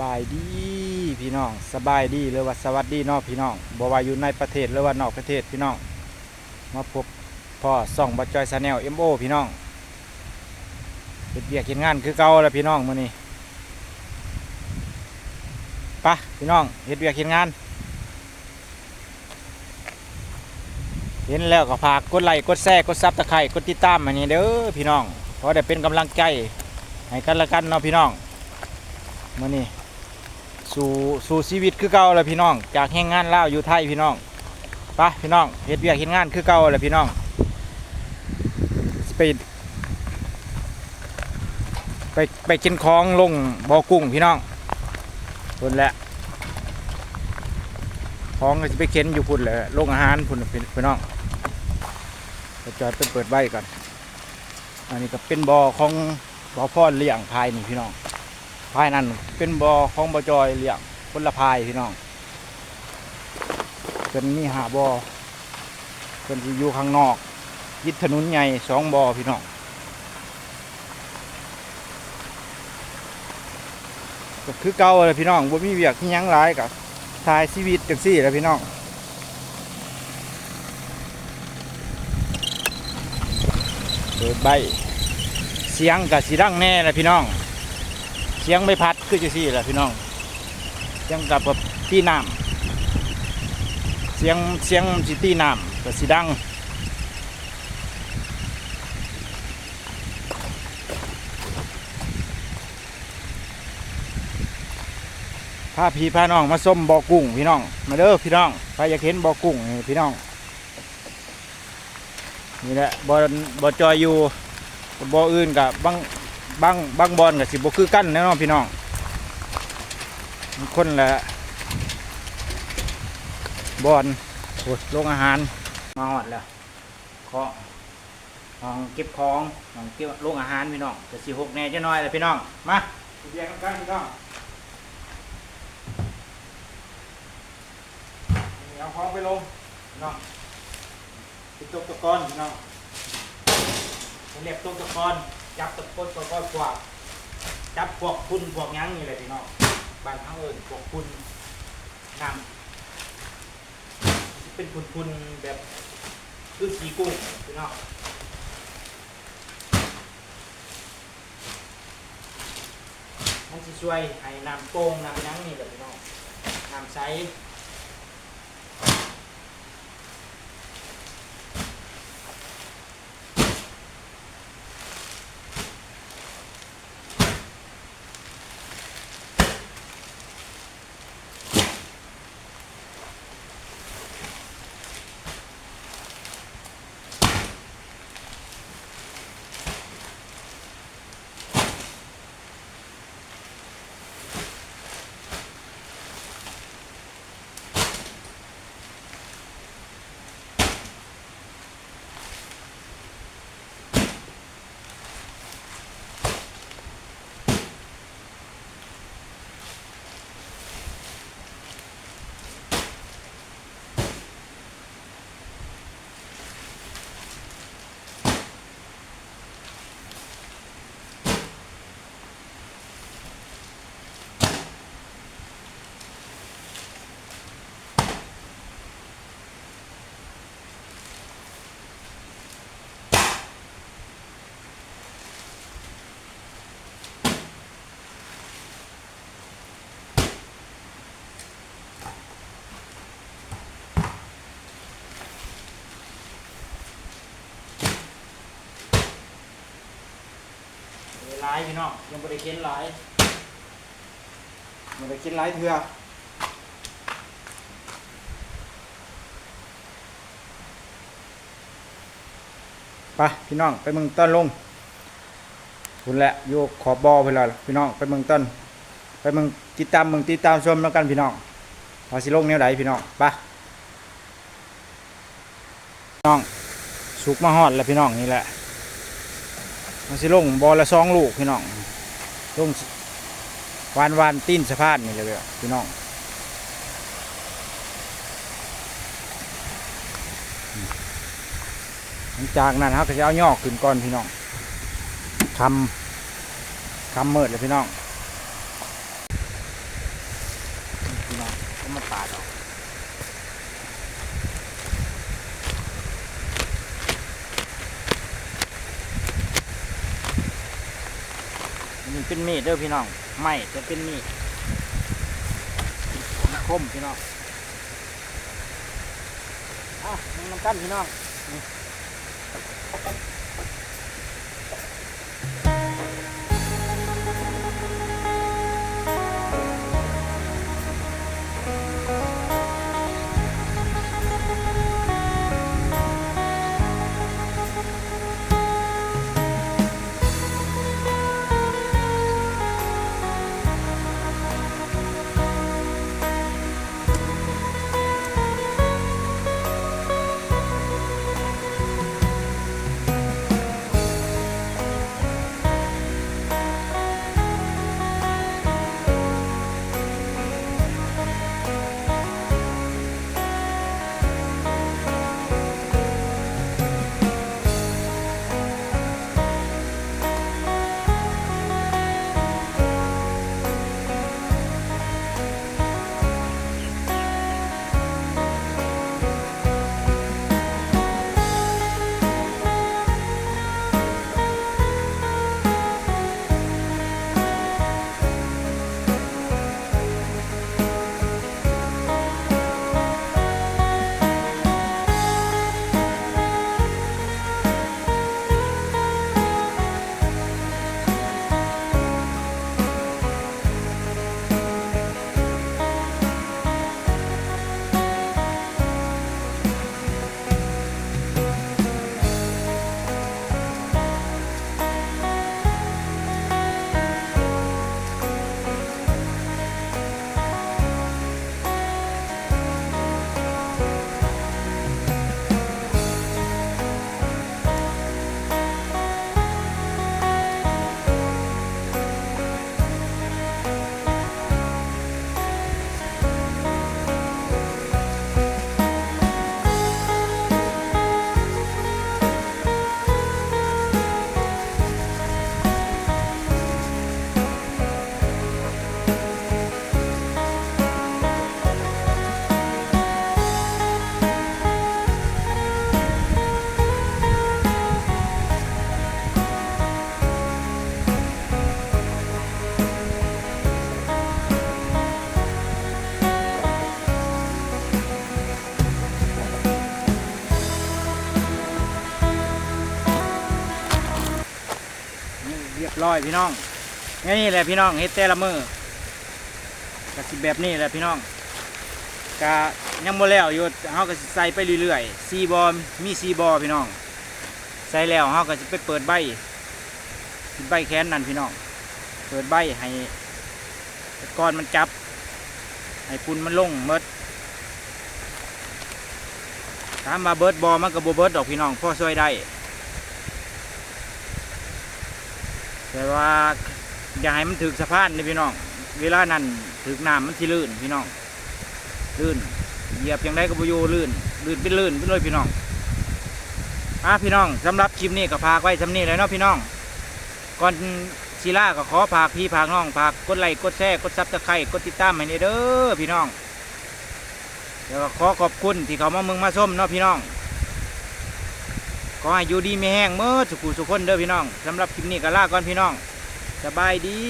บายดีพี่น้องสบายดีหรือว่าสวัสดีนอกพี่น้องบว่าอยู่ในประเทศหรือว่านอกประเทศพี่น้องมาพบพ่อส่องบัจจอยซาแนลเอ็มโอพี่น้องเป็นเบียกเห็นงานคือเก่าแล้วพี่น้องมื้อนี้ปะพี่น้องเฮ็ดเบียกเห็นงาน เห็นแล้วก็ฝากกดไลค์กดแชร์กดซับตะไคร่กดติดตามอันนี้เด้อพี่น้องเพราะได้เป็นกำลังใจให้กันละกันเนาะพี่น้องมื้อนี้ สู่สู่ชีวิตคือเก่าแล้วพี่น้อง จากแห่งงานเล่าอยู่ไทยพี่น้องไปพี่น้องเฮ็ดเวียกเฮ็ดงานคือเก่าแล้วพี่น้องไปไปไปกินของลงบ่อกุ้งพี่น้องพุ่นแหละของจะไปเข็นอยู่พุ่นแหละโรงอาหารพุ่นพี่น้องจอดเปิดใบก่อนอันนี้ก็เป็นบ่อของบ่อพ่อเลี้ยงภายนี่พี่น้อง ภายนั้นเป็นบอ่อของบ่อจอยเลี้ยงคนละพายพี่น้องเป็นมีหาบอ่อเป็นสิอยู่ข้างนอกยิดถนนใหญ่สองบ่อพี่น้องก็คือเก่าเลยพี่น้องบ่มีเวียกที่ยั้งหลายกับทายชีวิตจังซี่แหละพี่น้องเปิดใบเสียงกับสีดังแน่เลยพี่น้อง สียงไม่พัดคือจะสี่แหละพี่น้องเสียงกับแบบตีน้ำเสียงเสียงสิตีน้ำก็สิดังพาพี่พาน้องมาส้มบ่อกุ้งพี่น้อง มาเด้อพี่น้องใครอยากเห็นบ่อกุ้งนี่พี่น้องนี่แหละบ่อบ่อจอยอยู่บ่ออื่นกับบาง บางบางบอลกับสิบคือกั้นแน่นอนพี่น้องคนละบอลโอ้ยโรงอาหาร มาหอดแล้วของห้องเก็บของห้องเก็บโรงอาหารพี่น้องจะสิหกแน่จะน้อยเลยพี่น้อง มาเรียนกันพี่น้องเอาของไปลงพี่น้องติดตกตะกอนพี่น้องเรียบตกตะกอน จับตะกอนตะกอนกวาจับพวกคุณพวกยังนี่แหละพี่น้องบ้านเขาเอิญพวกคุณนำเป็นคุณคุณแบบคือสีกุ้งพี่น้องมันจะช่วยให้น้ำโป่งน้ำยังนี่แหละพี่น้องน้ำใสายพี่น้องยังไม่ได้เข็นหลายไม่ได้เข็นหลายเถื่อไปพี่น้องไปเมืองต้นลงคุณแหละโยกขอบบอไปแล้วพี่น้องไปเมืองต้น ไปเมืองติดตามเมืองติดตามชมแล้วกันพี่น้องว่าสิลงแนวใดพี่น้องไปน้องสุกมาฮอดแล้วพี่น้องนี่แหละ มันสิลงบอลละสองลูกพี่น้องลงวานวานตีนสะพานนี่เลยเว้ยพี่น้องหลังจากนั้นเขาก็จะเอาย่อขึ้นก่อนพี่น้องคำคำเมิดเลยพี่น้องปาดออก นี่เป็นมีดเด้อพี่น้องไม่จะเป็นมีดมคมพี่น้องอะมัน้ำกันพี่น้อง ร้อยพี่น้องนี่แหละพี่น้องเฮ็ดแต่ละมือกะสิแบบนี้แหละพี่น้องกะยังบ่แล้วอยู่เฮาก็สิใส่ไปเรื่อยๆซีบอมีซีบอพี่น้อง ใส่แล้วเฮาก็สิไปเปิดใบใบแขนนั่นพี่น้อง เปิดใบให้ก้อนมันจับ ให้ปุ่นมันลงเมดถามมาเบิร์ดบอมันก็บ่เบิร์ดดอกพี่น้องพ่อช่วยได้ แต่ว่าอย่าให้มันถึกสะพานนี่พี่น้อง เวลานั้นถึกน้ำมันสิลื่นพี่น้อง ลื่น เหยียบย่างไรก็บอยู่ลื่น ลื่นเป็นลื่นไปเลยพี่น้องอะพี่น้องสำหรับคลิปนี้ก็พากไว้สำนี้เลยเนาะพี่น้อง ก่อนศิล่าก็ขอพากพี่พากน้องพากกดไลค์กดแชร์กดซับสไครต์กดติดตามให้เด้อพี่น้องเดี๋ยวก็ขอขอบคุณที่เขามาเมืองมาส้มเนาะพี่น้อง อให้อยู่ดีไม่แห้งเมื่อสุขุสุขคนเด้อพี่น้องสำหรับคลิปนี้ก็ลาก่อนพี่น้อง สบายดี